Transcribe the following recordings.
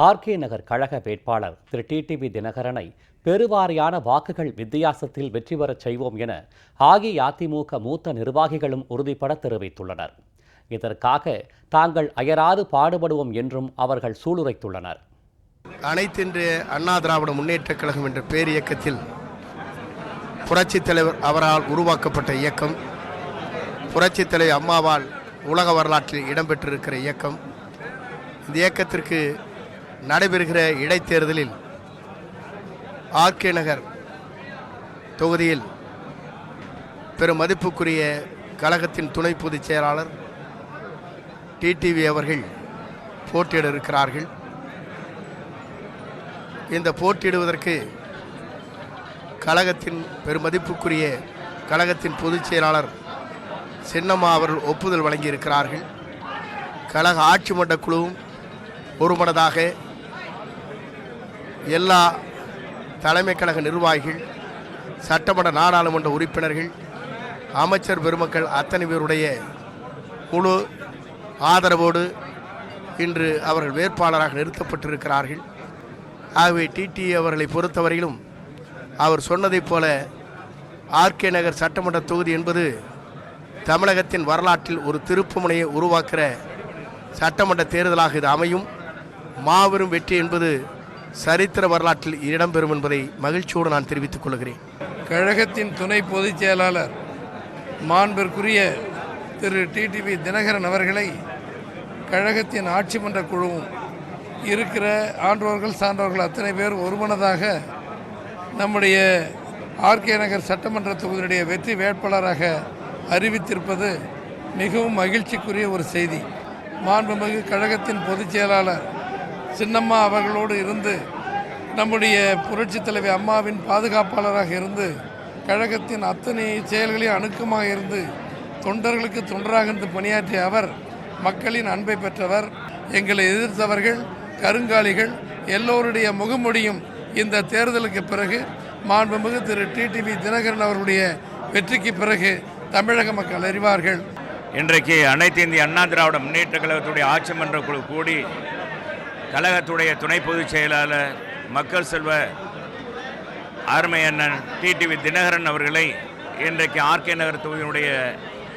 RK நகர் கழக வேட்பாளர் திரு TTV தினகரனை பெருவாரியான வாக்குகள் வித்தியாசத்தில் வெற்றி பெறச் செய்வோம் என அஇஅதிமுக மூத்த நிர்வாகிகளும் உறுதிபட தெரிவித்துள்ளனர். இதற்காக தாங்கள் அயராது பாடுபடுவோம் என்றும் அவர்கள் சூளுரைத்துள்ளனர். அனைத்தின்று அண்ணா திராவிட முன்னேற்றக் கழகம் என்ற பேர் இயக்கத்தில் புரட்சித் தலைவர் அவரால் உருவாக்கப்பட்ட இயக்கம் புரட்சித் தலைவர் அம்மாவால் உலக வரலாற்றில் இடம்பெற்றிருக்கிற இயக்கம் இந்த இயக்கத்திற்கு நடைபெறுகிற இடைத்தேர்தலில் ஆர்கே நகர் தொகுதியில் பெரும் மதிப்புக்குரிய கழகத்தின் துணை பொதுச் செயலாளர் டிடிவி அவர்கள் போட்டியிட இருக்கிறார்கள். இந்த போட்டியிடுவதற்கு கழகத்தின் பெருமதிப்புக்குரிய கழகத்தின் பொதுச் செயலாளர் சின்னம்மா அவர்கள் ஒப்புதல் வழங்கியிருக்கிறார்கள். கழக ஆட்சி மன்ற குழுவும் ஒருமனதாக எல்லா தலைமை கழக நிர்வாகிகள் சட்டமன்ற நாடாளுமன்ற உறுப்பினர்கள் அமைச்சர் பெருமக்கள் அத்தனை பேருடைய குழு ஆதரவோடு இன்று அவர்கள் வேட்பாளராக நிறுத்தப்பட்டிருக்கிறார்கள். ஆகவே டிடி அவர்களை பொறுத்தவரையிலும் அவர் சொன்னதைப் போல ஆர்கே நகர் சட்டமன்ற தொகுதி என்பது தமிழகத்தின் வரலாற்றில் ஒரு திருப்புமுனையை உருவாக்குற சட்டமன்ற தேர்தலாக இது அமையும். மாபெரும் வெற்றி என்பது சரித்திர வரலாற்றில் இடம்பெறும் என்பதை மகிழ்ச்சியோடு நான் தெரிவித்துக் கொள்கிறேன். கழகத்தின் துணை பொதுச் செயலாளர் மாண்பிற்குரிய திரு டிடிவி தினகரன் அவர்களை கழகத்தின் ஆட்சி மன்ற குழுவும் இருக்கிற ஆன்றோர்கள் சான்றோர்கள் அத்தனை பேர் ஒருமனதாக நம்முடைய ஆர்கே நகர் சட்டமன்ற தொகுதியினுடைய வெற்றி வேட்பாளராக அறிவித்திருப்பது மிகவும் மகிழ்ச்சிக்குரிய ஒரு செய்தி. மாண்புமிகு கழகத்தின் பொதுச் செயலாளர் சின்னம்மா அவர்களோடு இருந்து நம்முடைய புரட்சித் தலைவி அம்மாவின் பாதுகாப்பாளராக இருந்து கழகத்தின் அத்தனை செயல்களையும் அணுக்கமாக இருந்து தொண்டர்களுக்கு தொண்டராக இருந்து பணியாற்றிய அவர் மக்களின் அன்பை பெற்றவர் எங்களை எதிர்த்தவர்கள் கருங்காலிகள் எல்லோருடைய முகமுடியும் இந்த தேர்தலுக்கு பிறகு மாண்புமிகு திரு டிடிவி தினகரன் அவர்களுடைய வெற்றிக்கு பிறகு தமிழக மக்கள் அறிவார்கள். இன்றைக்கு அனைத்து இந்திய அண்ணா திராவிட முன்னேற்ற கழகத்துடைய ஆட்சி மன்ற குழு கூடி கழகத்துடைய துணை பொதுச் செயலாளர் மக்கள் செல்வ அருமை அண்ணன் டிடிவி தினகரன் அவர்களை இன்றைக்கு ஆர்கே நகர் தொகுதியினுடைய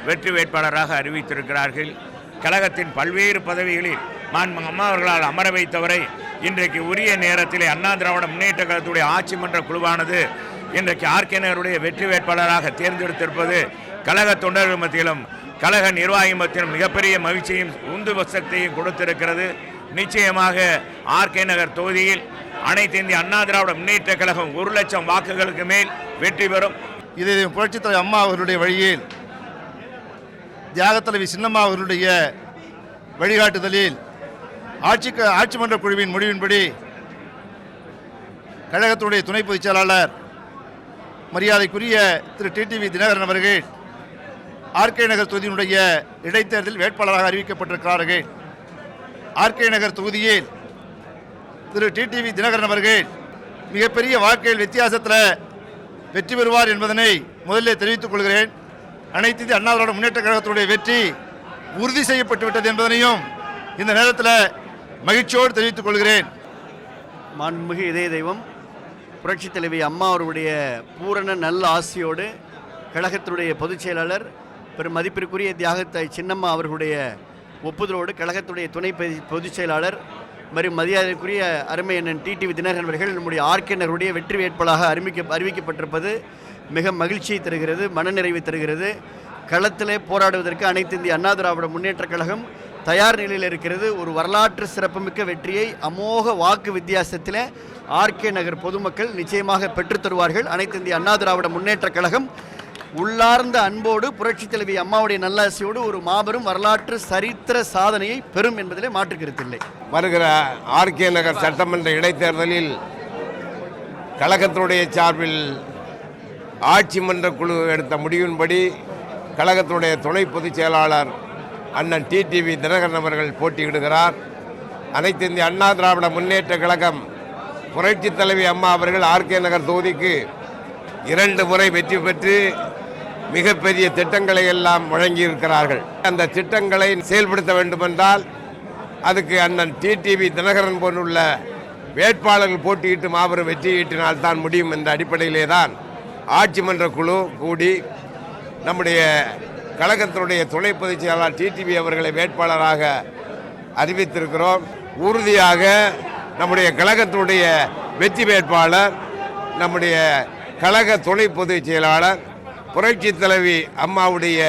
வெற்றி வேட்பாளராக அறிவித்திருக்கிறார்கள். கழகத்தின் பல்வேறு பதவிகளில் மாண்புமிகு அம்மா அவர்களால் அமர வைத்தவரை இன்றைக்கு உரிய நேரத்திலே அண்ணா திராவிட முன்னேற்ற கழகத்துடைய ஆட்சி மன்ற குழுவானது இன்றைக்கு ஆர்கே நகருடைய வெற்றி வேட்பாளராக தேர்ந்தெடுத்திருப்பது கழக தொண்டர்கள் மத்தியிலும் கழக நிர்வாகி மத்தியிலும் மிகப்பெரிய மகிழ்ச்சியும் உந்து சக்தியும் கொடுத்திருக்கிறது. நிச்சயமாக ஆர்கே நகர் தொகுதியில் அனைத்து இந்திய அண்ணா திராவிட முன்னேற்ற கழகம் ஒரு லட்சம் வாக்குகளுக்கு மேல் வெற்றி பெறும். இது புரட்சித்தலைவர் அம்மா அவர்களுடைய வழியில் தியாகத்தலைவி சின்னம்மா அவர்களுடைய வழிகாட்டுதலில் ஆட்சி ஆட்சி மன்ற குழுவின் முடிவின்படி கழகத்துடைய துணை பொதுச் செயலாளர் மரியாதைக்குரிய திரு டிடிவி தினகரன் அவர்கள் ஆர்கே நகர் தொகுதியினுடைய இடைத்தேர்தல் வேட்பாளராக அறிவிக்கப்பட்டிருக்கிறார்கள். ஆர்கே நகர் தொகுதியில் திரு டிடிவி தினகரன் அவர்கள் மிகப்பெரிய வாக்குகள் வித்தியாசத்தில் வெற்றி பெறுவார் என்பதனை முதலில் தெரிவித்துக் கொள்கிறேன். அனைத்து இந்திய அண்ணா திராவிட முன்னேற்ற கழகத்தினுடைய வெற்றி உறுதி செய்யப்பட்டு விட்டது என்பதனையும் இந்த நேரத்தில் மகிழ்ச்சியோடு தெரிவித்துக் கொள்கிறேன். மாண்புமிகு இதய தெய்வம் புரட்சித் தலைவி அம்மா அவருடைய பூரண நல்ல ஆசியோடு கழகத்தினுடைய பொதுச் செயலாளர் பெரும் மதிப்பிற்குரிய தியாகத்தை சின்னம்மா அவர்களுடைய ஒப்புதலோடு கழகத்துடைய துணை பொது- பொதுச் செயலாளர் மற்றும் மரியாதைக்குரிய அருமை அண்ணன் டிடிவி தினகரன் அவர்கள் நம்முடைய ஆர்கேனருடைய வெற்றி வேட்பாளராக அறிவிக்க அறிவிக்கப்பட்டிருப்பது மிக மகிழ்ச்சியை தருகிறது மனநிறைவை தருகிறது. களத்திலே போராடுவதற்கு அனைத்து இந்திய அண்ணா திராவிட முன்னேற்றக் கழகம் தயார் நிலையில் இருக்கிறது. ஒரு வரலாற்று சிறப்புமிக்க வெற்றியை அமோக வாக்கு வித்தியாசத்தில் ஆர்கே நகர் பொதுமக்கள் நிச்சயமாக பெற்றுத்தருவார்கள் அனைத்து இந்திய அண்ணா திராவிட முன்னேற்றக் கழகம் உள்ளார்ந்த அன்போடு புரட்சித் தலைவி அம்மாவுடைய நல்லாசியோடு ஒரு மாபெரும் வரலாற்று சரித்திர சாதனையை பெறும் என்பதிலே மாற்றுக்கருத்தில்லை வருகிற ஆர்கே நகர் சட்டமன்ற இடைத்தேர்தலில் கழகத்தினுடைய சார்பில் ஆட்சி மன்ற குழு எடுத்த முடிவின்படி கழகத்தினுடைய துணை பொதுச் செயலாளர் அண்ணன் டிடிவி தினகரன் அவர்கள் போட்டியிடுகிறார். அனைத்து இந்திய அண்ணா திராவிட முன்னேற்ற கழகம் புரட்சி தலைவி அம்மா அவர்கள் ஆர்கே நகர் தொகுதிக்கு இரண்டு முறை வெற்றி பெற்று மிகப்பெரிய திட்டங்களை எல்லாம் வழங்கியிருக்கிறார்கள். அந்த திட்டங்களை செயல்படுத்த வேண்டுமென்றால் அதுக்கு அண்ணன் டிடிவி தினகரன் போன்றுள்ள வேட்பாளர்கள் போட்டியிட்டு மாபெரும் வெற்றியீட்டினால் தான் முடியும் என்ற அடிப்படையிலே தான் ஆட்சி மன்ற குழு கூடி நம்முடைய கழகத்தினுடைய துணை பொதுச் செயலாளர் டிடிவி அவர்களை வேட்பாளராக அறிவித்திருக்கிறோம். உறுதியாக நம்முடைய கழகத்தினுடைய வெற்றி வேட்பாளர் நம்முடைய கழக துணை பொதுச் செயலாளர் புரட்சி தலைவி அம்மாவுடைய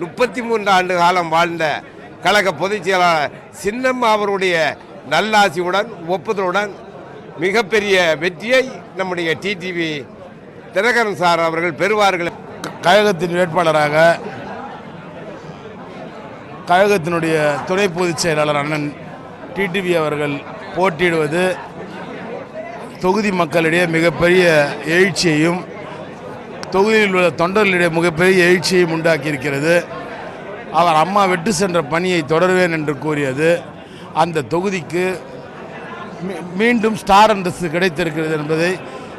முப்பத்தி மூன்று ஆண்டு காலம் வாழ்ந்த கழக பொதுச் செயலாளர் சின்னம்மா அவருடைய நல்லாசியுடன் ஒப்புதலுடன் மிகப்பெரிய வெற்றியை நம்முடைய டிடிவி தினகரன் சார் அவர்கள் பெறுவார்கள். கழகத்தின் வேட்பாளராக கழகத்தினுடைய துணை பொதுச் செயலாளர் அண்ணன் டிடிவி அவர்கள் போட்டியிடுவது தொகுதி மக்களிடையே மிகப்பெரிய எழுச்சியையும் தொகுதியில் உள்ள தொண்டர்களிடையே மிகப்பெரிய எழுச்சியையும் உண்டாக்கியிருக்கிறது. அவர் அம்மா வெட்டு சென்ற பணியை தொடருவேன் என்று கூறியது. அந்த தொகுதிக்கு மீ- மீண்டும் ஸ்டார் அந்தஸ்து கிடைத்திருக்கிறது என்பதை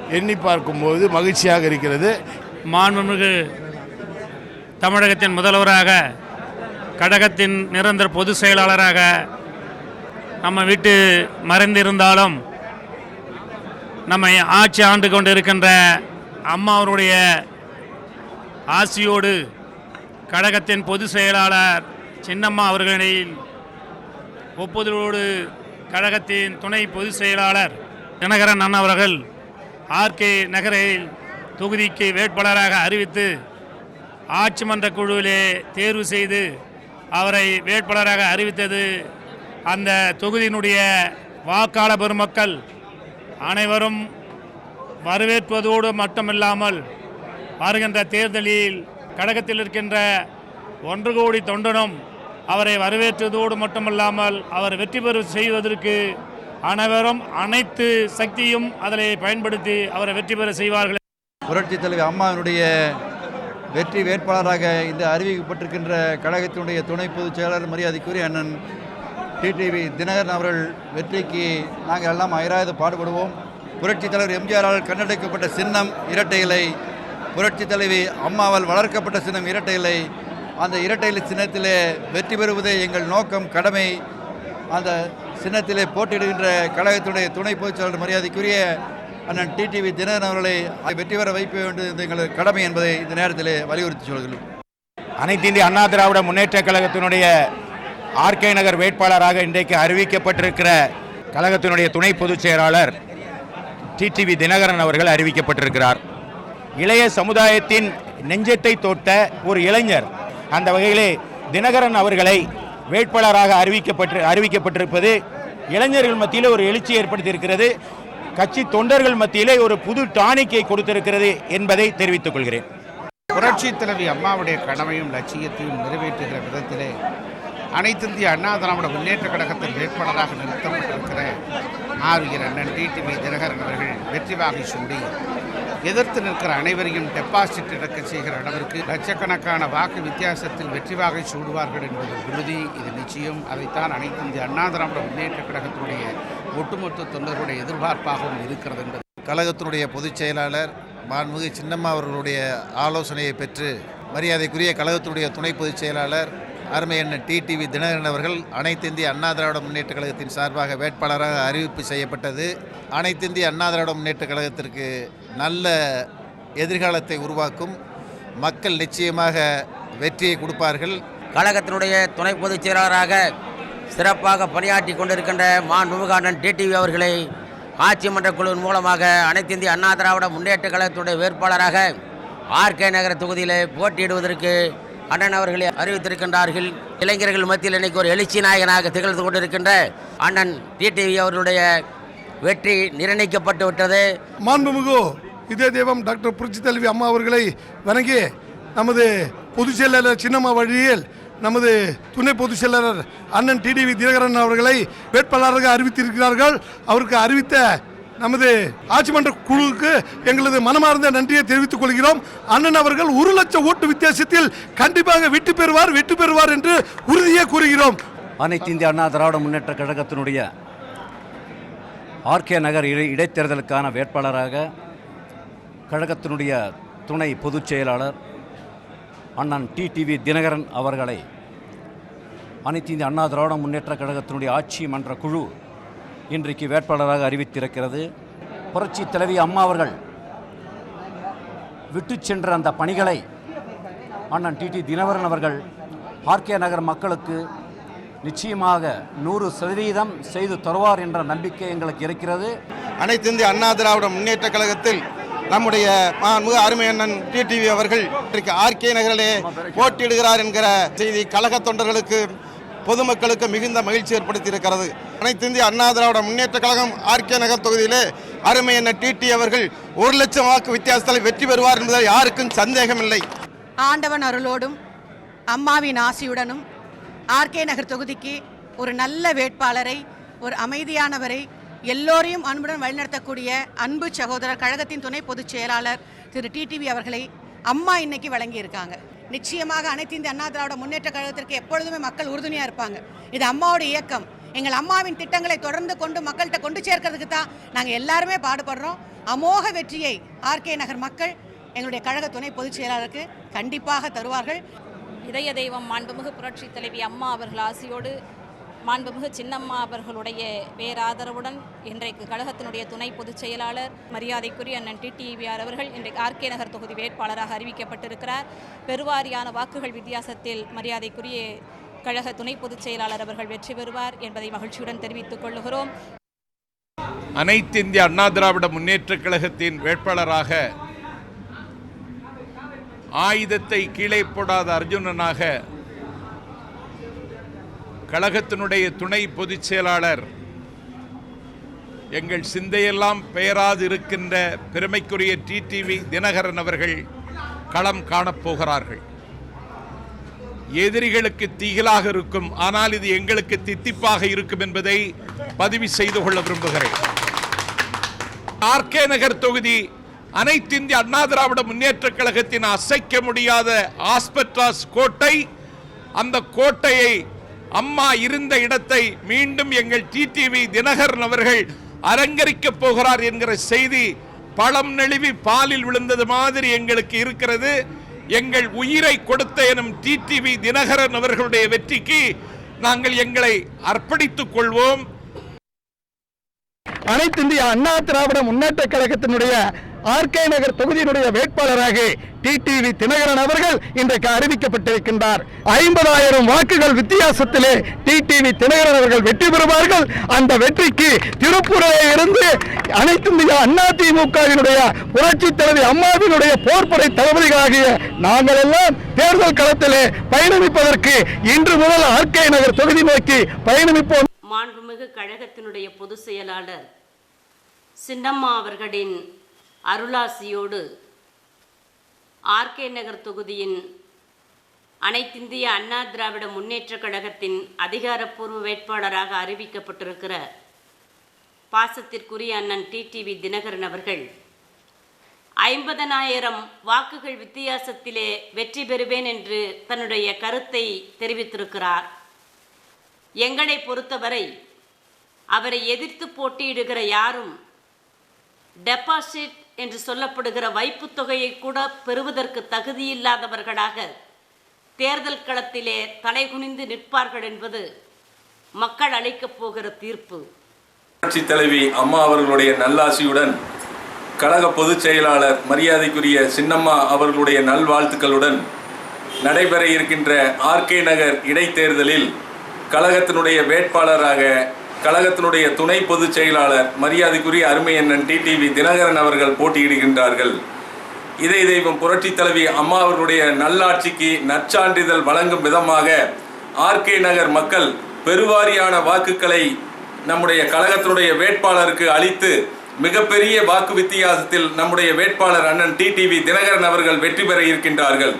எண்ணி பார்க்கும்போது மகிழ்ச்சியாக இருக்கிறது. மாண்புமிகு தமிழகத்தின் முதல்வராக கடகத்தின் நிரந்தர பொதுச் செயலாளராக நம்ம வீட்டு மறைந்திருந்தாலும் நம்மை ஆட்சி ஆண்டு கொண்டு இருக்கின்ற அம்மா அவருடைய ஆசியோடு கழகத்தின் பொதுச் செயலாளர் சின்னம்மா அவர்களின் ஒப்புதலோடு கழகத்தின் துணை பொதுச் செயலாளர் தினகரன் அண்ணவர்கள் ஆர்கே நகரில் தொகுதிக்கு வேட்பாளராக அறிவித்து ஆட்சி மன்ற குழுவிலே தேர்வு செய்து அவரை வேட்பாளராக அறிவித்தது அந்த தொகுதியினுடைய வாக்காள பெருமக்கள் அனைவரும் வரவேற்பதோடு மட்டுமில்லாமல் வருகின்ற தேர்தலில் கழகத்தில் இருக்கின்ற ஒன்று கோடி தொண்டனும் அவரை வரவேற்றதோடு மட்டுமல்லாமல் அவர் வெற்றி பெற செய்வதற்கு அனைவரும் அனைத்து சக்தியும் அதில் பயன்படுத்தி அவரை வெற்றி பெற செய்வார்கள். புரட்சி தலைவி அம்மாவினுடைய வெற்றி வேட்பாளராக இந்த அறிவிக்கப்பட்டிருக்கின்ற கழகத்தினுடைய துணை பொதுச் செயலாளர் மரியாதைக்குரிய அண்ணன் டிடிவி தினகரன் அவர்கள் வெற்றிக்கு நாங்கள் எல்லாம் அயராது பாடுபடுவோம். புரட்சி தலைவர் எம்ஜிஆரால் கண்டெடுக்கப்பட்ட சின்னம் இரட்டை இலை புரட்சி தலைவி அம்மாவால் வளர்க்கப்பட்ட சின்னம் இரட்டை இலை அந்த இரட்டை இலை சின்னத்திலே வெற்றி பெறுவதே எங்கள் நோக்கம் கடமை. அந்த சின்னத்திலே போட்டியிடுகின்ற கழகத்தினுடைய துணை பொதுச்செயலாளர் மரியாதைக்குரிய அண்ணன் டிடிவி தினகரன் அவர்களை வெற்றி பெற வைக்க வேண்டியது எங்களது கடமை என்பதை இந்த நேரத்திலே வலியுறுத்தி சொல்கிறோம். அனைத்து இந்திய அண்ணா திராவிட முன்னேற்ற கழகத்தினுடைய ஆர்கே நகர் வேட்பாளராக இன்றைக்கு அறிவிக்கப்பட்டிருக்கிற கழகத்தினுடைய துணை பொதுச் செயலாளர் டிடிவி தினகரன் அவர்கள் அறிவிக்கப்பட்டிருக்கிறார். இளைய சமுதாயத்தின் நெஞ்சத்தை தொட்ட ஒரு இளைஞர் அந்த வகையிலே தினகரன் அவர்களை வேட்பாளராக அறிவிக்கப்பட்டு அறிவிக்கப்பட்டிருப்பது இளைஞர்கள் மத்தியில் ஒரு எழுச்சி ஏற்படுத்தியிருக்கிறது. கட்சி தொண்டர்கள் மத்தியிலே ஒரு புது டானிக்கை கொடுத்திருக்கிறது என்பதை தெரிவித்துக் கொள்கிறேன். புரட்சி தலைவி அம்மாவுடைய கடமையும் லட்சியத்தையும் நிறைவேற்றுகிற விதத்திலே அனைத்திந்திய அண்ணா திராவிட முன்னேற்ற கழகத்தின் வேட்பாளராக நிறுத்தப்பட்டிருக்கிற ஆரியர் அண்ணன் டிடிவி தினகரன் அவர்கள் வெற்றி வாகை சூடி. எதிர்த்து நிற்கிற அனைவரையும் டெபாசிட் இழக்க செய்கிற அளவிற்கு லட்சக்கணக்கான வாக்கு வித்தியாசத்தில் வெற்றி வாகை சூடுவார்கள் என்பது உறுதி. இது நிச்சயம். அதைத்தான் அனைத்து இந்திய அண்ணா திராவிட முன்னேற்ற கழகத்தினுடைய ஒட்டுமொத்த தொண்டர்களுடைய எதிர்பார்ப்பாகவும் இருக்கிறது என்பது. கழகத்தினுடைய பொதுச் செயலாளர் மாண்புமிகு சின்னம்மா அவர்களுடைய ஆலோசனையை பெற்று மரியாதைக்குரிய கழகத்தினுடைய துணை பொதுச் செயலாளர் அருமை அண்ணன் டிடிவி தினகரன் அவர்கள் அனைத்து இந்திய அண்ணா திராவிட முன்னேற்ற கழகத்தின் சார்பாக வேட்பாளராக அறிவிப்பு செய்யப்பட்டது. அனைத்து இந்திய அண்ணா திராவிட முன்னேற்ற கழகத்திற்கு நல்ல எதிர்காலத்தை உருவாக்கும். மக்கள் நிச்சயமாக வெற்றியை கொடுப்பார்கள். கழகத்தினுடைய துணை பொதுச் செயலாளராக சிறப்பாக பணியாற்றி கொண்டிருக்கின்ற மான் அண்ணன் டிடிவி அவர்களை ஆட்சி மன்ற குழுவின் மூலமாக அனைத்து இந்திய அண்ணா திராவிட முன்னேற்ற கழகத்துடைய வேட்பாளராக ஆர்கே நகர தொகுதியில் போட்டியிடுவதற்கு அண்ணன் அவர்களை அறிவித்திருக்கின்றார்கள். இளைஞர்கள் மத்தியில் இன்னைக்கு ஒரு எழுச்சி நாயகனாக திகழ்ந்து கொண்டிருக்கின்ற அண்ணன் டிடிவி அவர்களுடைய வெற்றி நிர்ணயிக்கப்பட்டு விட்டது. மாண்புமிகு இதே தெய்வம் டாக்டர் புரட்சி தலைவி அம்மா அவர்களை வணங்கி நமது பொதுச் செயலாளர் சின்னம்மா வழியில் நமது துணை பொதுச் செயலாளர் அண்ணன் டிடிவி தினகரன் அவர்களை வேட்பாளராக அறிவித்திருக்கிறார்கள். அவருக்கு அறிவித்த நமது ஆட்சி மன்ற குழுவுக்கு எங்களது மனமார்ந்த நன்றியை தெரிவித்துக் கொள்கிறோம். அண்ணன் அவர்கள் ஒரு லட்சம் ஓட்டு வித்தியாசத்தில் கண்டிப்பாக வெற்றி பெறுவார் வெற்றி பெறுவார் என்று உறுதியே கூறுகிறோம். அனைத்து இந்திய அண்ணா திராவிட முன்னேற்ற கழகத்தினுடைய ஆர்கே நகர் இடை இடைத்தேர்தலுக்கான வேட்பாளராக கழகத்தினுடைய துணை பொதுச் செயலாளர் அண்ணன் டிடிவி தினகரன் அவர்களை அனைத்து இந்திய அண்ணா திராவிட முன்னேற்ற கழகத்தினுடைய ஆட்சி மன்ற குழு இன்றைக்கு வேட்பாளராக அறிவித்திருக்கிறது. புரட்சி தலைவி அம்மா அவர்கள் விட்டு சென்ற அந்த பணிகளை அண்ணன் டிடி தினகரன் அவர்கள் ஆர்கே நகர் மக்களுக்கு நிச்சயமாக நூறு சதவீதம் செய்து தருவார் என்ற நம்பிக்கை எங்களுக்கு இருக்கிறது. அனைத்து இந்திய அண்ணா திராவிட முன்னேற்ற கழகத்தில் நம்முடைய மாண்புமிகு அருமை அண்ணன் டிடிவி அவர்கள் இன்றைக்கு ஆர்கே நகரிலே போட்டியிடுகிறார் என்கிற செய்தி கழக தொண்டர்களுக்கு பொதுமக்களுக்கு மிகுந்த மகிழ்ச்சி ஏற்படுத்தியிருக்கிறது. அனைத்து இந்திய அண்ணா திராவிட முன்னேற்ற கழகம் ஆர்கே நகர் தொகுதியிலே அருமை என்ன டிடி அவர்கள் ஒரு லட்சம் வாக்கு வித்தியாசத்தில் வெற்றி பெறுவார் என்பதில் யாருக்கும் சந்தேகம் இல்லை ஆண்டவன் அருளோடும் அம்மாவின் ஆசியுடனும் ஆர்கே நகர் தொகுதிக்கு ஒரு நல்ல வேட்பாளரை ஒரு அமைதியானவரை எல்லோரையும் அன்புடன் வழிநடத்தக்கூடிய அன்பு சகோதரர் கழகத்தின் துணை பொதுச் செயலாளர் திரு டிடிவி அவர்களை அம்மா இன்னைக்கு வழங்கியிருக்காங்க. நிச்சயமாக அனைத்து இந்திய அண்ணா திராவிட முன்னேற்ற கழகத்திற்கு எப்பொழுதுமே மக்கள் உறுதுணையாக இருப்பாங்க. இது அம்மாவோட இயக்கம். எங்கள் அம்மாவின் திட்டங்களை தொடர்ந்து கொண்டு மக்கள்கிட்ட கொண்டு சேர்க்கறதுக்கு தான் நாங்கள் எல்லாருமே பாடுபடுறோம். அமோக வெற்றியை ஆர்கே நகர் மக்கள் எங்களுடைய கழக துணை பொதுச் செயலாளருக்கு கண்டிப்பாக தருவார்கள். இதய தெய்வம் மாண்புமிகு புரட்சி தலைவி அம்மா அவர்கள் ஆசியோடு மாண்புமிகு சின்னம்மா அவர்களுடைய பேராதரவுடன் இன்றைக்கு கழகத்தினுடைய துணை பொதுச் செயலாளர் மரியாதைக்குரிய அண்ணன் டிடிவிஆர் அவர்கள் இன்றைக்கு ஆர்கே நகர் தொகுதி வேட்பாளராக அறிவிக்கப்பட்டிருக்கிறார். பெருவாரியான வாக்குகள் வித்தியாசத்தில் மரியாதைக்குரிய கழக துணை பொதுச் செயலாளர் அவர்கள் வெற்றி பெறுவார் என்பதை மகிழ்ச்சியுடன் தெரிவித்துக் கொள்ளுகிறோம். அனைத்து இந்திய அண்ணா திராவிட முன்னேற்ற கழகத்தின் வேட்பாளராக ஆயுதத்தை கீழே போடாத அர்ஜுனனாக கழகத்தினுடைய துணை பொதுச் செயலாளர். எங்கள் சிந்தையெல்லாம் பெயராது இருக்கின்ற பெருமைக்குரிய டிடிவி தினகரன் அவர்கள் களம் காணப் போகிறார்கள். எதிரிகளுக்கு திகிலாக இருக்கும் ஆனால் இது எங்களுக்கு தித்திப்பாக இருக்கும் என்பதை பதிவு செய்து கொள்ள விரும்புகிறேன். ஆர்கே நகர் தொகுதி அனைத்து இந்திய அண்ணா திராவிட முன்னேற்ற கழகத்தின் அசைக்க முடியாத ஆஸ்பெட்ராஸ் கோட்டை அந்த கோட்டையை அம்மா இருந்த இடத்தை மீண்டும் எங்கள் டிடிவி தினகரன் அவர்கள் அலங்கரிக்கப் போகிறார் என்கிற செய்தி பழம் நெழுவி பாலில் விழுந்தது மாதிரி எங்களுக்கு இருக்கிறது. எங்கள் உயிரை கொடுத்த எனும் டிடிவி தினகரன் அவர்களுடைய வெற்றிக்கு நாங்கள் எங்களை அர்ப்பணித்துக் கொள்வோம். அனைத்து இந்திய அண்ணா திராவிட முன்னேற்ற கழகத்தினுடைய ஆர்கே நகர் தொகுதியினுடைய வேட்பாளராக டிடிவி தினகரன் அவர்கள் இன்றைக்கு அறிவிக்கப்பட்டிருக்கின்றார். ஐம்பதாயிரம் வாக்குகள் வித்தியாசத்திலே டிடிவி தினகரன் அவர்கள் வெற்றி பெறுவார்கள். அந்த வெற்றிக்கு திருப்பூரிலே இருந்து அனைத்து இந்திய அண்ணா திமுகவினுடைய புரட்சி தலைவி அம்மாவினுடைய போர்ப்படை தளபதிகளாகிய நாங்கள் எல்லாம் தேர்தல் களத்திலே பயணமிப்பதற்கு இன்று முதல் ஆர்கே நகர் தொகுதி நோக்கி பயணமிப்போம். மாண்புமிகு கழகத்தினுடைய பொதுச் செயலாளர் சின்னம்மா அவர்களின் அருளாசியோடு ஆர்கே நகர் தொகுதியின் அனைத்திந்திய அண்ணா திராவிட முன்னேற்றக் கழகத்தின் அதிகாரப்பூர்வ வேட்பாளராக அறிவிக்கப்பட்டிருக்கிற பாசத்திற்குரிய அண்ணன் டிடிவி தினகரன் அவர்கள் ஐம்பதனாயிரம் வாக்குகள் வித்தியாசத்திலே வெற்றி பெறுவேன் என்று தன்னுடைய கருத்தை தெரிவித்திருக்கிறார். எங்களை பொறுத்தவரை அவரை எதிர்த்து போட்டியிடுகிற யாரும் டெபாசிட் என்று சொல்லப்படுகிற வைப்பு தொகையை கூட பெறுவதற்கு தகுதியில்லாதவர்களாக தேர்தல் களத்திலே தலைகுனிந்து நிற்பார்கள் என்பது மக்கள் அளிக்கப் போகிற தீர்ப்பு. கட்சி தலைவி அம்மா அவர்களுடைய நல்லாசியுடன் கழக பொதுச் செயலாளர் மரியாதைக்குரிய சின்னம்மா அவர்களுடைய நல்வாழ்த்துக்களுடன் நடைபெற இருக்கின்ற ஆர்கே நகர் இடைத்தேர்தலில் கழகத்தினுடைய வேட்பாளராக கழகத்தினுடைய துணை பொதுச் செயலாளர் மரியாதைக்குரிய அருமை அண்ணன் டிடிவி தினகரன் அவர்கள் போட்டியிடுகின்றார்கள். இதை தெய்வம் புரட்சி தலைவி அம்மா அவர்களுடைய நல்லாட்சிக்கு நற்சான்றிதழ் வழங்கும் விதமாக ஆர்கே நகர் மக்கள் பெருவாரியான வாக்குகளை நம்முடைய கழகத்தினுடைய வேட்பாளருக்கு அளித்து மிகப்பெரிய வாக்கு வித்தியாசத்தில் நம்முடைய வேட்பாளர் அண்ணன் டிடிவி தினகரன் அவர்கள் வெற்றி பெற இருக்கின்றார்கள்.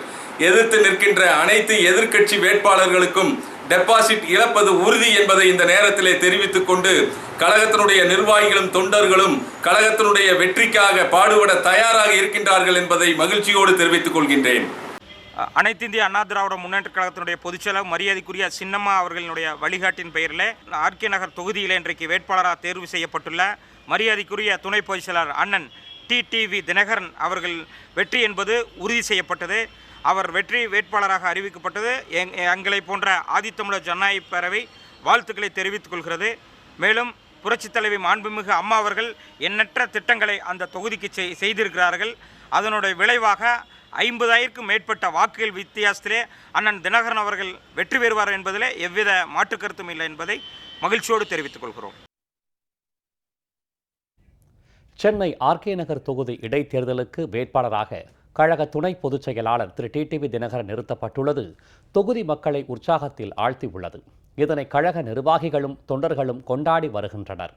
எதிர்த்து நிற்கின்ற அனைத்து எதிர்க்கட்சி வேட்பாளர்களுக்கும் டெபாசிட் இழப்பது உறுதி என்பதை இந்த நேரத்திலே தெரிவித்துக் கொண்டு கழகத்தினுடைய நிர்வாகிகளும் தொண்டர்களும் கழகத்தினுடைய வெற்றிக்காக பாடுபட தயாராக இருக்கின்றார்கள் என்பதை மகிழ்ச்சியோடு தெரிவித்துக் கொள்கின்றேன். அனைத்து இந்திய அண்ணா திராவிட முன்னேற்ற கழகத்தினுடைய பொதுச்செயலர் மரியாதைக்குரிய சின்னம்மா அவர்களினுடைய வழிகாட்டின் பெயரில் ஆர்கே நகர் தொகுதியில் இன்றைக்கு வேட்பாளராக தேர்வு செய்யப்பட்டுள்ள மரியாதைக்குரிய துணை பொதுச்செயலர் அண்ணன் டிடிவி தினகரன் அவர்கள் வெற்றி என்பது உறுதி செய்யப்பட்டது. அவர் வெற்றி வேட்பாளராக அறிவிக்கப்பட்டது. எங் எங்களை போன்ற ஆதித்தமிழர் ஜனநாயக பேரவை வாழ்த்துக்களை தெரிவித்துக் கொள்கிறது. மேலும் புரட்சித் தலைவி மாண்புமிகு அம்மா அவர்கள் எண்ணற்ற திட்டங்களை அந்த தொகுதிக்கு செய்திருக்கிறார்கள். அதனுடைய விளைவாக ஐம்பதாயிரக்கும் மேற்பட்ட வாக்குகள் வித்தியாசத்திலே அண்ணன் தினகரன் அவர்கள் வெற்றி பெறுவார் என்பதிலே எவ்வித மாற்று கருத்தும் இல்லை என்பதை மகிழ்ச்சியோடு தெரிவித்துக் கொள்கிறோம். சென்னை ஆர்கே நகர் தொகுதி இடைத்தேர்தலுக்கு வேட்பாளராக கழக துணை பொதுச் செயலாளர் திரு. டிடிவி தினகரன் நிறுத்தப்பட்டுள்ளது. தொகுதி மக்களை உற்சாகத்தில் ஆழ்த்தியுள்ளது. இதனை கழக நிர்வாகிகளும் தொண்டர்களும் கொண்டாடி வருகின்றனர்.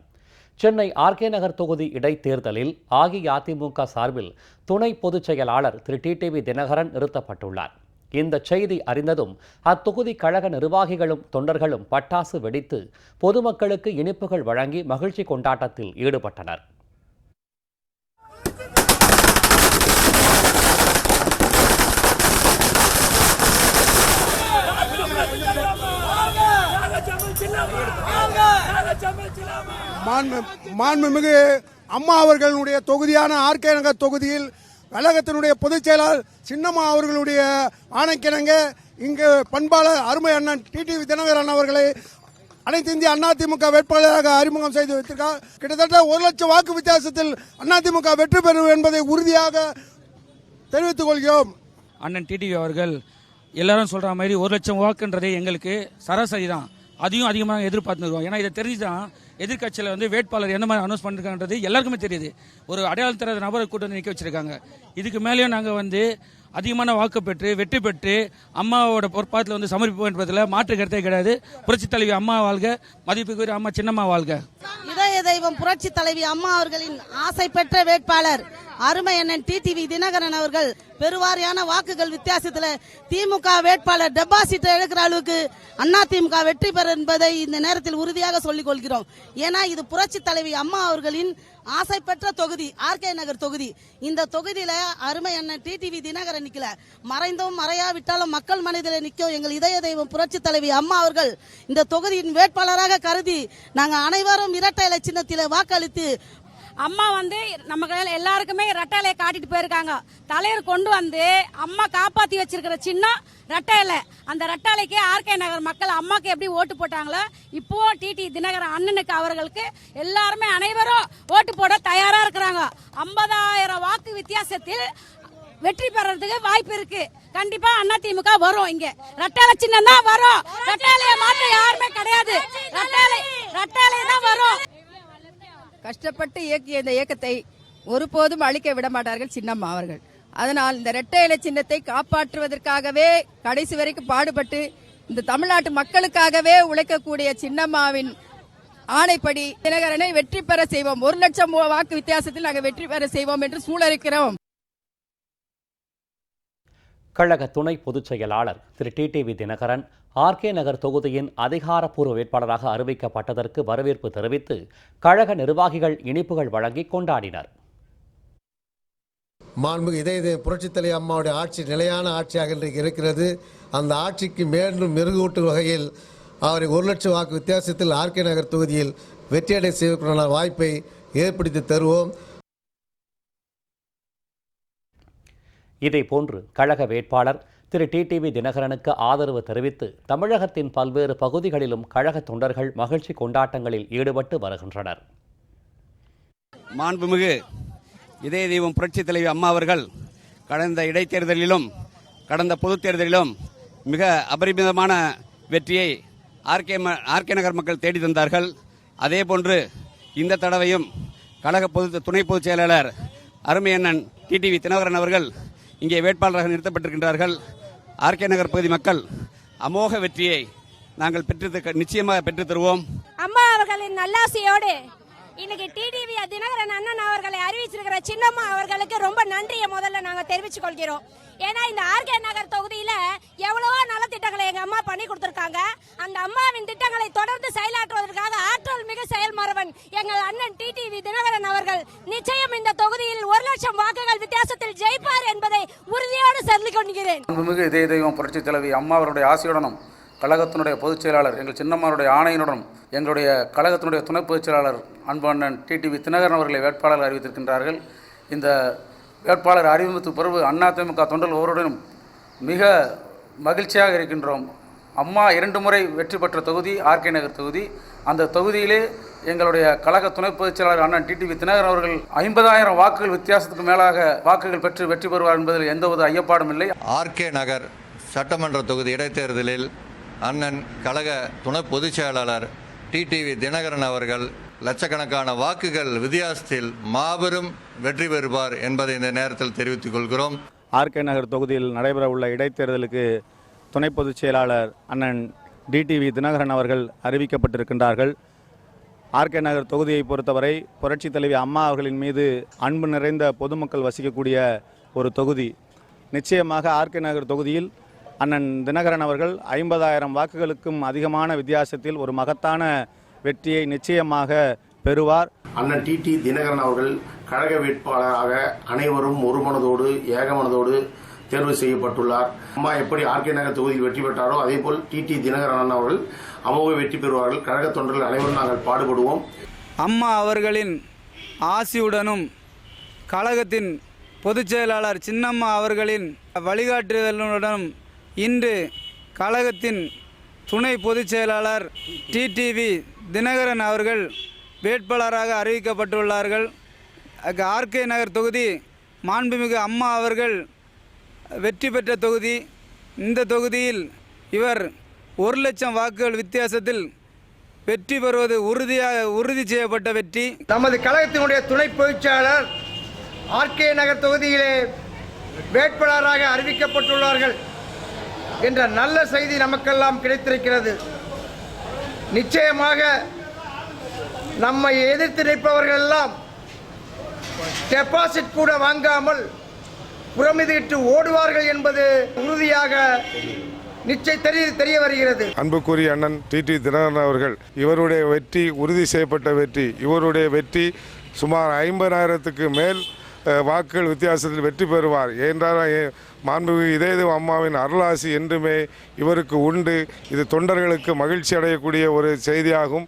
சென்னை ஆர்கே நகர் தொகுதி இடைத்தேர்தலில் அஇஅதிமுக சார்பில் துணை பொதுச் செயலாளர் திரு. டிடிவி தினகரன் நிறுத்தப்பட்டுள்ளார். இந்த செய்தி அறிந்ததும் அத்தொகுதி கழக நிர்வாகிகளும் தொண்டர்களும் பட்டாசு வெடித்து பொதுமக்களுக்கு இனிப்புகள் வழங்கி மகிழ்ச்சி கொண்டாட்டத்தில் ஈடுபட்டனர். மாண்புமிகு அம்மா அவர்களுடைய தொகுதியான ஆர்கே நகர் தொகுதியில் கழகத்தினுடைய பொதுச் செயலாளர் சின்னம்மா அவர்களுடைய ஆணைக்கிணங்க இங்கு பண்பாளர் அருமை அண்ணன் டிடிவி தினகரன் அவர்களை அனைத்து இந்திய அதிமுக வேட்பாளராக அறிமுகம் செய்து வைத்திருக்கார். கிட்டத்தட்ட ஒரு லட்சம் வாக்கு வித்தியாசத்தில் அதிமுக வெற்றி பெறும் என்பதை உறுதியாக தெரிவித்துக் கொள்கிறோம். அண்ணன் டிடிவி அவர்கள் எல்லாரும் சொல்ற மாதிரி ஒரு லட்சம் வாக்குன்றது எங்களுக்கு சராசரி தான் அதையும் அதிகமாக எதிர்பார்த்துருக்கோம் ஏன்னா இதை தெரிஞ்சு தான் எதிர்க்கட்சியில் வந்து வேட்பாளர் எந்த மாதிரி அனௌன்ஸ் பண்ணிருக்காங்கன்றது எல்லாருக்குமே தெரியுது. ஒரு அடையாளம் தராத நபரை கூட்டு வந்து நிற்க வச்சிருக்காங்க. இதுக்கு மேலேயும் நாங்கள் வந்து அதிகமான வாக்கு பெற்று வெற்றி பெற்று அம்மாவோட பொற்பாத்தில் வந்து சமர்ப்பிப்போம் என்பதில் மாற்று கருத்தே கிடையாது. புரட்சித் தலைவி அம்மா வாழ்க மதிப்புக்குரிய அம்மா சின்னம்மா வாழ்க. தெய்வம் புரட்சி தலைவி அம்மா அவர்களின் ஆசை பெற்ற வேட்பாளர். அருமை அண்ணன் டிடிவி தினகரன் அவர்கள் பெருவாரியான வாக்குகள் வித்தியாசத்தில் திமுக வேட்பாளர் டெபாசிட் எடுக்கிற அளவுக்கு அண்ணா திமுக வெற்றி பெறும் என்பதை இந்த நேரத்தில் உறுதியாக சொல்லிக் கொள்கிறோம். ஏன்னா இது புரட்சி தலைவி அம்மா அவர்களின் ஆசை பெற்ற தொகுதி ஆர்கே நகர் தொகுதி. இந்த தொகுதியில அருமை அண்ணன் டிடிவி தினகரன் நிக்கல. மறைந்தும் மறையாவிட்டாலும் மக்கள் மனதில் நிற்கும் எங்கள் இதய தெய்வம் புரட்சி தலைவி அம்மா அவர்கள் இந்த தொகுதியின் வேட்பாளராக கருதி நாங்கள் அனைவரும் இரட்டை இலை சின்னத்தில் வாக்களித்து அம்மா வந்து நமக்கு எல்லாருக்குமே ரெட்டையிலையை காட்டிட்டு போயிருக்காங்க. தலைவர் கொண்டு வந்து அம்மா காப்பாத்தி வச்சிருக்கிற சின்னம் ரெட்டையிலை அந்த ரெட்டையிலைக்கு ஆர்கே நகர் மக்கள் அம்மாக்கு எப்படி ஓட்டு போட்டாங்களோ இப்போ டிடி தினகரன் அண்ணனுக்கு அவர்களுக்கு எல்லாருமே அனைவரும் ஓட்டு போட தயாரா இருக்கிறாங்க. ஐம்பதாயிரம் வாக்கு வித்தியாசத்தில் வெற்றி பெறறதுக்கு வாய்ப்பு இருக்கு. கண்டிப்பா அண்ணா திமுக வரும் இங்க. ரெட்டாலை சின்னம் தான் வரும். ரெட்டாலைய மாற்ற யாருமே கிடையாது. ரெட்டாலை ரெட்டாலை தான் வரும். கஷ்டப்பட்டு இயக்கிய இந்த இயக்கத்தை ஒருபோதும் அழிக்க விட மாட்டார்கள் சின்னம்மா அவர்கள். அதனால் இந்த இரட்டை இலை சின்னத்தை காப்பாற்றுவதற்காகவே கடைசி வரைக்கும் பாடுபட்டு இந்த தமிழ்நாட்டு மக்களுக்காகவே உழைக்கக்கூடிய சின்னம்மாவின் ஆணைப்படி தினகரனை வெற்றி பெற செய்வோம். ஒரு லட்சம் வாக்கு வித்தியாசத்தில் நாங்கள் வெற்றி பெற செய்வோம் என்று சூழலிக்கிறோம் கழக துணை பொதுச் செயலாளர் திரு டிடிவி தினகரன் ஆர்கே நகர் தொகுதியின் அதிகாரப்பூர்வ வேட்பாளராக அறிவிக்கப்பட்டதற்கு வரவேற்பு தெரிவித்து கழக நிர்வாகிகள் இனிப்புகள் வழங்கி கொண்டாடினர். மாண்பு இதே இதே புரட்சித்தலை அம்மாவுடைய ஆட்சி நிலையான ஆட்சியாக இன்றைக்கு இருக்கிறது. அந்த ஆட்சிக்கு மேலும் மெருகூட்டும் வகையில் அவரை ஒரு லட்சம் வாக்கு வித்தியாசத்தில் ஆர்கே நகர் தொகுதியில் வெற்றியடை செய்வதற்கான வாய்ப்பை ஏற்படுத்தி தருவோம். இதேபோன்று கழக வேட்பாளர் திரு டிடிவி தினகரனுக்கு ஆதரவு தெரிவித்து தமிழகத்தின் பல்வேறு பகுதிகளிலும் கழக தொண்டர்கள் மகிழ்ச்சி கொண்டாட்டங்களில் ஈடுபட்டு வருகின்றனர். மாண்புமிகு இதய தெய்வம் புரட்சி தலைவி அம்மா அவர்கள் கடந்த இடைத்தேர்தலிலும் கடந்த பொதுத் தேர்தலிலும் மிக அபரிமிதமான வெற்றியை ஆர்கே ம- ஆர்கே நகர் மக்கள் தேடி தந்தார்கள். அதே போன்று இந்த தடவையும் கழக பொது துணை பொதுச் செயலாளர் அருமையண்ணன் டிடிவி தினகரன் அவர்கள் இங்கே வேட்பாளராக நிறுத்தப்பட்டிருக்கின்றார்கள் ஆர்கே நகர் பகுதி மக்கள். அமோக வெற்றியை நாங்கள் பெற்று நிச்சயமாக பெற்று தருவோம் அம்மா அவர்களின் நல்லாசியோடு இன்னைக்கு டிடிவி தினகரன் அண்ணன் அவர்களை அறிவிச்சிருக்கிற சின்னம்மா அவர்களுக்கு ரொம்ப நன்றியை முதல்ல நாங்கள் தெரிவித்துக் கொள்கிறோம். ஏன்னா இந்த ஆர்கே நகர் தொகுதியில எவ்வளவோ நலத்திட்டங்களை எங்க அம்மா பண்ணி கொடுத்திருக்காங்க. அந்த அம்மாவின் திட்டங்களை தொடர்ந்து செயலாற்றுவதற்காக ஆற்றல் செயல்மரவன் செயல்மறவன். எங்கள் அண்ணன் டிடிவி தினகரன் அவர்கள் நிச்சயம் இந்த தொகுதியில் ஒரு லட்சம் வாக்குகள் வித்தியாசத்தில் ஜெயிப்பார் என்பதை உறுதியோடு சொல்லிக் கொள்கிறேன். மிகு இதய தெய்வம் புரட்சி தலைவி அம்மா அவருடைய ஆசையுடனும் கழகத்தினுடைய பொதுச் செயலாளர் எங்கள் சின்னம்மாருடைய ஆணையினுடனும் எங்களுடைய கழகத்தினுடைய துணை பொதுச் செயலாளர் அன்பு அண்ணன் டிடிவி தினகரன் அவர்களை வேட்பாளர் அறிவித்திருக்கின்றார்கள். இந்த வேட்பாளர் அறிவித்து பிறகு அதிமுக தொண்டர்கள் ஒவ்வொருடனும் மிக மகிழ்ச்சியாக இருக்கின்றோம். அம்மா இரண்டு முறை வெற்றி பெற்ற தொகுதி ஆர்கே நகர் தொகுதி. அந்த தொகுதியிலே எங்களுடைய கழக துணை பொதுச் செயலாளர் அண்ணன் டிடிவி தினகரன் அவர்கள் ஐம்பதாயிரம் வாக்குகள் வித்தியாசத்துக்கு மேலாக வாக்குகள் பெற்று வெற்றி பெறுவார் என்பதில் எந்தவித ஐயப்பாடும் இல்லை. ஆர்கே நகர் சட்டமன்ற தொகுதி இடைத்தேர்தலில் அண்ணன் கழக துணை பொதுச் செயலாளர் டிடிவி தினகரன் அவர்கள் லட்சக்கணக்கான வாக்குகள் வித்தியாசத்தில் மாபெரும் வெற்றி பெறுவார் என்பதை இந்த நேரத்தில் தெரிவித்துக் கொள்கிறோம். ஆர்கே நகர் தொகுதியில் நடைபெறவுள்ள இடைத்தேர்தலுக்கு துணை பொதுச் செயலாளர் அண்ணன் டிடிவி தினகரன் அவர்கள் அறிவிக்கப்பட்டிருக்கின்றார்கள். ஆர்கே நகர் தொகுதியை பொறுத்தவரை புரட்சித் தலைவி அம்மா அவர்களின் மீது அன்பு நிறைந்த பொதுமக்கள் வசிக்கக்கூடிய ஒரு தொகுதி. நிச்சயமாக ஆர்கே நகர் தொகுதியில் அண்ணன் தினகரன் அவர்கள் ஐம்பதாயிரம் வாக்குகளுக்கும் அதிகமான வித்தியாசத்தில் ஒரு மகத்தான வெற்றியை நிச்சயமாக பெறுவார். அண்ணன் டிடி தினகரன் அவர்கள் கழக வேட்பாளராக அனைவரும் ஒருமனதோடு ஏகமனதோடு தேர்வு செய்யப்பட்டுள்ளார். அம்மா எப்படி ஆர்கே நகர் தொகுதியில் வெற்றி பெற்றாரோ அதேபோல் டி தினகரன் அவர்கள் அமோக வெற்றி பெறுவார்கள். கழக தொண்டர்கள் அனைவரும் நாங்கள் பாடுபடுவோம். அம்மா அவர்களின் ஆசியுடனும் கழகத்தின் பொதுச் செயலாளர் சின்னம்மா அவர்களின் வழிகாட்டுதலுடனும் இன்று கழகத்தின் துணை பொதுச் செயலாளர் டிடிவி தினகரன் அவர்கள் வேட்பாளராக அறிவிக்கப்பட்டுள்ளார்கள். ஆர்கே நகர் தொகுதி மாண்புமிகு அம்மா அவர்கள் வெற்றி பெற்ற தொகுதி. இந்த தொகுதியில் இவர் ஒரு லட்சம் வாக்குகள் வித்தியாசத்தில் வெற்றி பெறுவது உறுதியாக உறுதி செய்யப்பட்ட வெற்றி. நமது கழகத்தினுடைய துணை பொதுச்செயலாளர் ஆர்கே நகர் தொகுதியிலே வேட்பாளராக அறிவிக்கப்பட்டுள்ளார்கள் என்ற நல்ல செய்தி நமக்கெல்லாம் கிடைத்திருக்கிறது. நிச்சயமாக நம்மை எதிர்த்து நிற்பவர்கள் எல்லாம் டெபாசிட் கூட வாங்காமல் புறமிதிட்டு ஓடுவார்கள் என்பது உறுதியாக தெரிய தெரிய வருகிறது. அன்புக்குரிய அண்ணன் டிடி தினகரன் அவர்கள் இவருடைய வெற்றி உறுதி செய்யப்பட்ட வெற்றி இவருடைய வெற்றி சுமார் ஐம்பதாயிரத்துக்கு மேல் வாக்குகள் வித்தியாசத்தில் வெற்றி பெறுவார். என்றால் மாண்புமிகு இதயதேவ அம்மாவின் அருளாசி என்றுமே இவருக்கு உண்டு. இது தொண்டர்களுக்கு மகிழ்ச்சி அடையக்கூடிய ஒரு செய்தியாகும்.